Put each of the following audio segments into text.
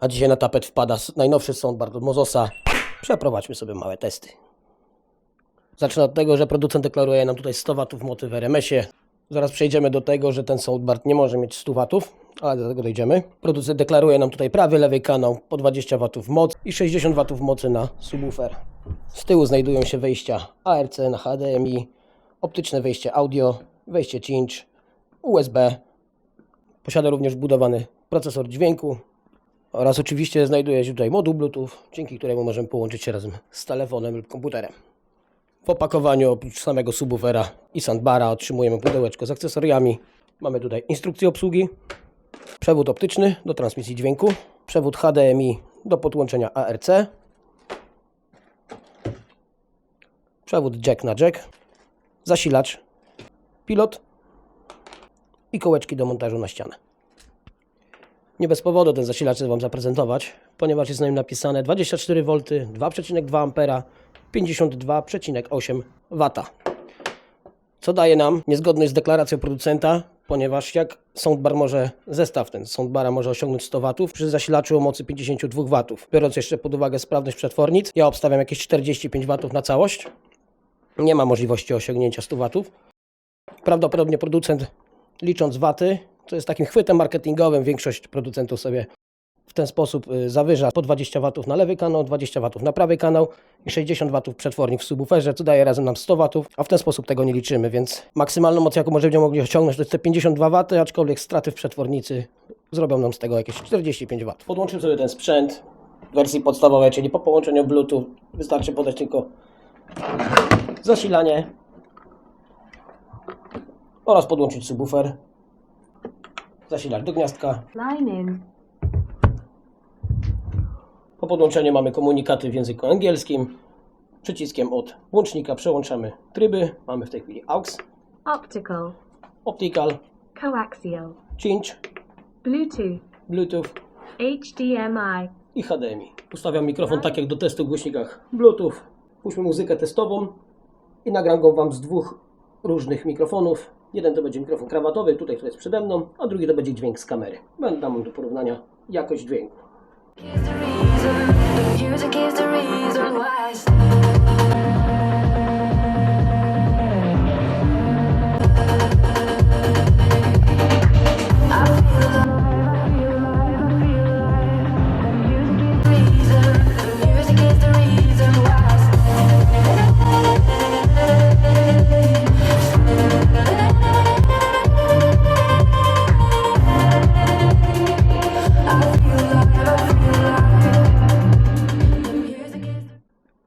A dzisiaj na tapet wpada najnowszy od Mozosa. Przeprowadźmy sobie małe testy. Zacznę od tego, że producent deklaruje nam tutaj 100 W mocy w RMS-ie. Zaraz przejdziemy do tego, że ten soundbar nie może mieć 100 W, ale do tego dojdziemy. Producent deklaruje nam tutaj prawy, lewy kanał po 20 W moc i 60 W mocy na subwoofer. Z tyłu znajdują się wejścia ARC na HDMI, optyczne wejście audio, wejście cinch, USB. Posiada również wbudowany procesor dźwięku oraz oczywiście znajduje się tutaj moduł Bluetooth, dzięki któremu możemy połączyć się razem z telefonem lub komputerem. W opakowaniu oprócz samego subwoofera i soundbara otrzymujemy pudełeczko z akcesoriami. Mamy tutaj instrukcję obsługi, przewód optyczny do transmisji dźwięku, przewód HDMI do podłączenia ARC, przewód jack na jack, zasilacz, pilot i kołeczki do montażu na ścianę. Nie bez powodu ten zasilacz chcę Wam zaprezentować, ponieważ jest na nim napisane 24V, 2,2 A, 52,8 W. Co daje nam niezgodność z deklaracją producenta, ponieważ jak soundbar może, zestaw ten soundbara może osiągnąć 100 W przy zasilaczu o mocy 52 W. Biorąc jeszcze pod uwagę sprawność przetwornic, ja obstawiam jakieś 45 W na całość. Nie ma możliwości osiągnięcia 100 W. Prawdopodobnie producent licząc waty, co jest takim chwytem marketingowym, większość producentów sobie w ten sposób y, zawyża po 20 W na lewy kanał, 20 W na prawy kanał i 60 W przetwornik w subwooferze, co daje razem nam 100 W, a w ten sposób tego nie liczymy, więc maksymalną moc, jaką możemy mogli osiągnąć, to jest te 52 W, aczkolwiek straty w przetwornicy zrobią nam z tego jakieś 45 W. Podłączymy sobie ten sprzęt w wersji podstawowej, czyli po połączeniu Bluetooth wystarczy podać tylko zasilanie oraz podłączyć subwoofer, zasilacz do gniazdka. Po podłączeniu mamy komunikaty w języku angielskim. Przyciskiem od łącznika przełączamy tryby. Mamy w tej chwili AUX, Optical. Optical, Coaxial. Cinch, Bluetooth. Bluetooth HDMI. i HDMI. Ustawiam mikrofon tak jak do testu w głośnikach Bluetooth. Puśćmy muzykę testową i nagram go Wam z dwóch różnych mikrofonów. Jeden to będzie mikrofon krawatowy, tutaj który jest przede mną, a drugi to będzie dźwięk z kamery. Będę dam do porównania jakość dźwięku.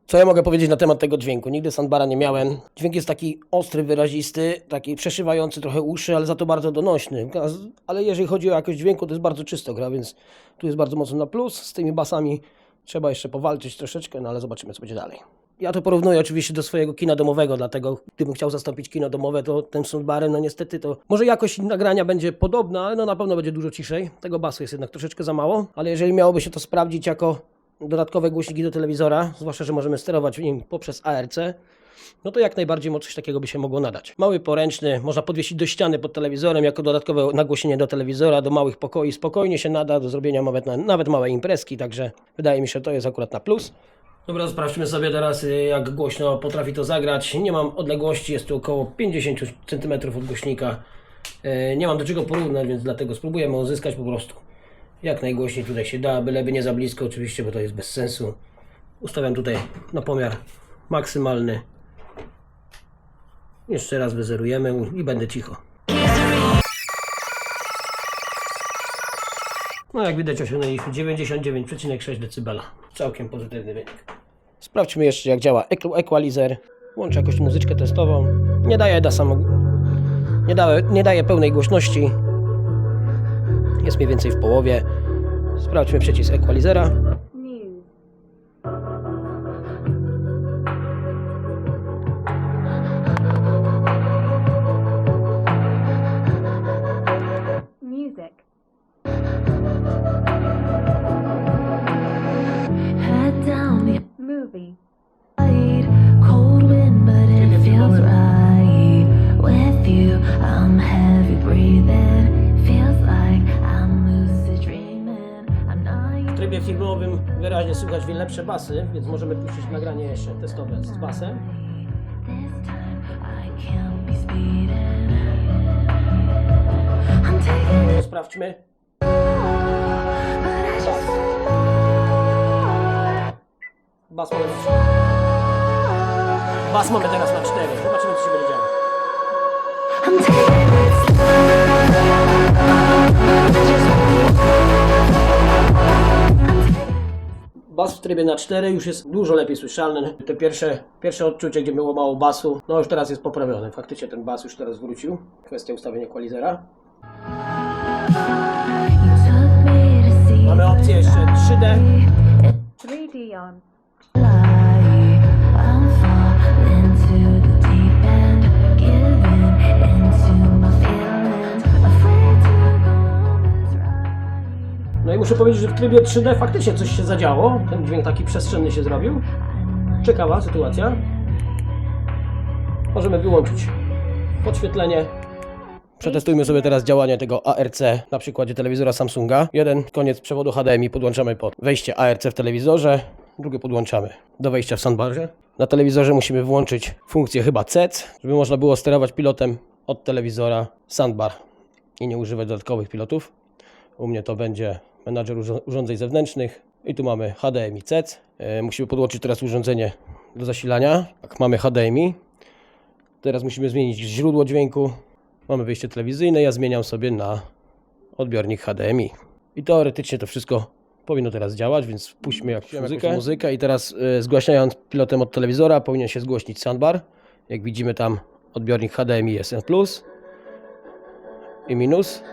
Co ja mogę powiedzieć na temat tego dźwięku? Nigdy sandbara nie miałem. Dźwięk jest taki ostry, wyrazisty, taki przeszywający trochę uszy, ale za to bardzo donośny. Ale jeżeli chodzi o jakość dźwięku, to jest bardzo czysto gra, więc tu jest bardzo mocno na plus. Z tymi basami trzeba jeszcze powalczyć troszeczkę, no ale zobaczymy, co będzie dalej. Ja to porównuję oczywiście do swojego kina domowego, dlatego gdybym chciał zastąpić kino domowe, to tym soundbarem, no niestety to może jakość nagrania będzie podobna, ale no na pewno będzie dużo ciszej. Tego basu jest jednak troszeczkę za mało, ale jeżeli miałoby się to sprawdzić jako dodatkowe głośniki do telewizora, zwłaszcza, że możemy sterować nim poprzez ARC, no to jak najbardziej coś takiego by się mogło nadać. Mały poręczny, można podwiesić do ściany pod telewizorem jako dodatkowe nagłośnienie do telewizora, do małych pokoi, spokojnie się nada do zrobienia nawet, na, nawet małej imprezki, także wydaje mi się, to jest akurat na plus. Dobra, sprawdźmy sobie teraz, y, jak głośno potrafi to zagrać. Nie mam odległości, jest tu około 50 cm od głośnika. Y, Nie mam do czego porównać, więc dlatego spróbujemy uzyskać po prostu jak najgłośniej tutaj się da, byleby nie za blisko oczywiście, bo to jest bez sensu. Ustawiam tutaj na pomiar maksymalny. Jeszcze raz wyzerujemy i będę cicho. No jak widać osiągnęliśmy 99,6 dB. Całkiem pozytywny wynik. Sprawdźmy jeszcze jak działa equ- equalizer. Włączę jakąś muzyczkę testową. Nie daje da samo... Nie daje, nie daje pełnej głośności. Jest mniej więcej w połowie. Sprawdźmy przycisk equalizera. Filmowym wyraźnie słychać lepsze basy, więc możemy puścić nagranie jeszcze testowe z basem. To sprawdźmy. just want more. Bas mamy, bas teraz na 4. Zobaczymy co się będzie działo. Trybie na 4 już jest dużo lepiej słyszalny. Te pierwsze, pierwsze odczucie, gdzie było mało basu, no już teraz jest poprawione. Faktycznie ten bas już teraz wrócił. Kwestia ustawienia equalizera. Mamy opcję jeszcze 3D. 3D on. Muszę powiedzieć, że w trybie 3D faktycznie coś się zadziało. Ten dźwięk taki przestrzenny się zrobił. Ciekawa sytuacja. Możemy wyłączyć podświetlenie. Przetestujmy sobie teraz działanie tego ARC na przykładzie telewizora Samsunga. Jeden koniec przewodu HDMI podłączamy pod wejście ARC w telewizorze, drugie podłączamy do wejścia w soundbarze. Na telewizorze musimy włączyć funkcję chyba CET, żeby można było sterować pilotem od telewizora soundbar i nie używać dodatkowych pilotów. U mnie to będzie menadżer urządzeń zewnętrznych i tu mamy HDMI CET. E, Musimy podłączyć teraz urządzenie do zasilania. Tak, mamy HDMI. Teraz musimy zmienić źródło dźwięku. Mamy wyjście telewizyjne, ja zmieniam sobie na odbiornik HDMI. I teoretycznie to wszystko powinno teraz działać, więc puśćmy jakąś muzykę. muzykę i teraz y, zgłaśniając pilotem od telewizora powinien się zgłośnić soundbar. Jak widzimy tam odbiornik HDMI jest plus i minus.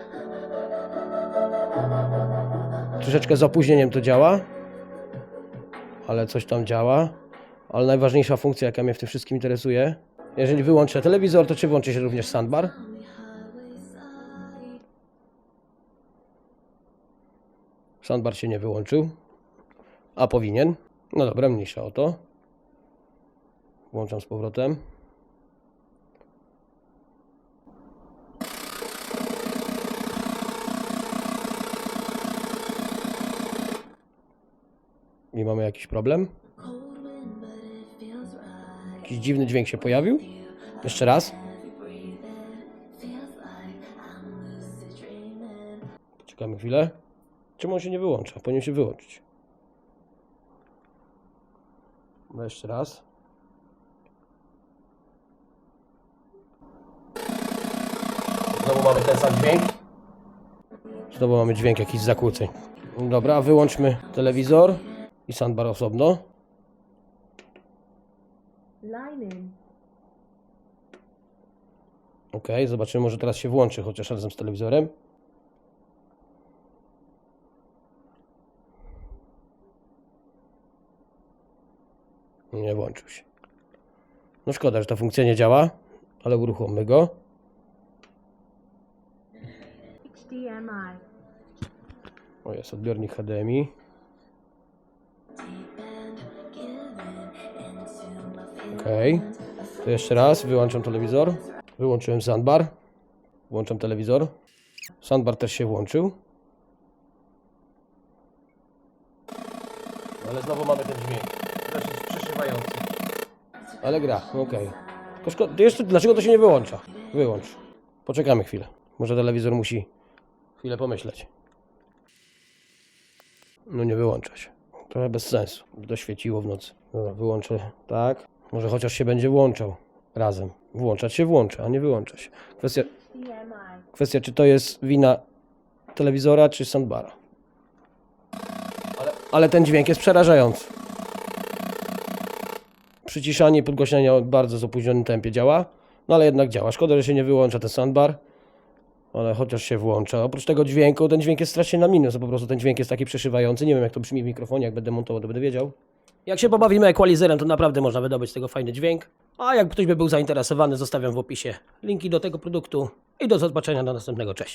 Troszeczkę z opóźnieniem to działa, ale coś tam działa. Ale najważniejsza funkcja, jaka mnie w tym wszystkim interesuje, jeżeli wyłączę telewizor, to czy włączy się również soundbar? Soundbar się nie wyłączył, a powinien. No dobra, mniejsza o to. Włączam z powrotem. Mamy jakiś problem. Jakiś dziwny dźwięk się pojawił. Jeszcze raz. Poczekamy chwilę. Czemu on się nie wyłącza? Powinien się wyłączyć. No jeszcze raz. Znowu mamy ten sam dźwięk. Znowu mamy dźwięk jakichś zakłóceń. Dobra, wyłączmy telewizor i soundbar osobno. Line. Ok, zobaczymy, może teraz się włączy, chociaż razem z telewizorem. Nie włączył się. No szkoda, że ta funkcja nie działa, ale uruchommy go. HDMI. O, jest odbiornik HDMI. Ok. To jeszcze raz, wyłączam telewizor. Wyłączyłem soundbar. Włączam telewizor. Soundbar też się włączył. Ale znowu mamy ten dźwięk. Dosyć przeszywający. Ale gra, ok. Tylko szko- to jeszcze, dlaczego to się nie wyłącza? Wyłącz. Poczekamy chwilę. Może telewizor musi chwilę pomyśleć. No nie wyłącza się. Trochę bez sensu. by To świeciło w nocy. Dobra, wyłączę tak. Może chociaż się będzie włączał razem. Włączać się włącza, a nie wyłącza się. Kwestia, kwestia czy to jest wina telewizora, czy soundbara. Ale, ale ten dźwięk jest przerażający. Przyciszanie i podgłaśnianie o bardzo z opóźnionym tempie działa, no ale jednak działa. Szkoda, że się nie wyłącza ten soundbar, ale chociaż się włącza. Oprócz tego dźwięku, ten dźwięk jest strasznie na minus, po prostu ten dźwięk jest taki przeszywający. Nie wiem jak to brzmi w mikrofonie, jak będę montował, to będę wiedział. Jak się pobawimy equalizerem, to naprawdę można wydobyć z tego fajny dźwięk. A jak ktoś by był zainteresowany, zostawiam w opisie linki do tego produktu i do zobaczenia do następnego. Cześć.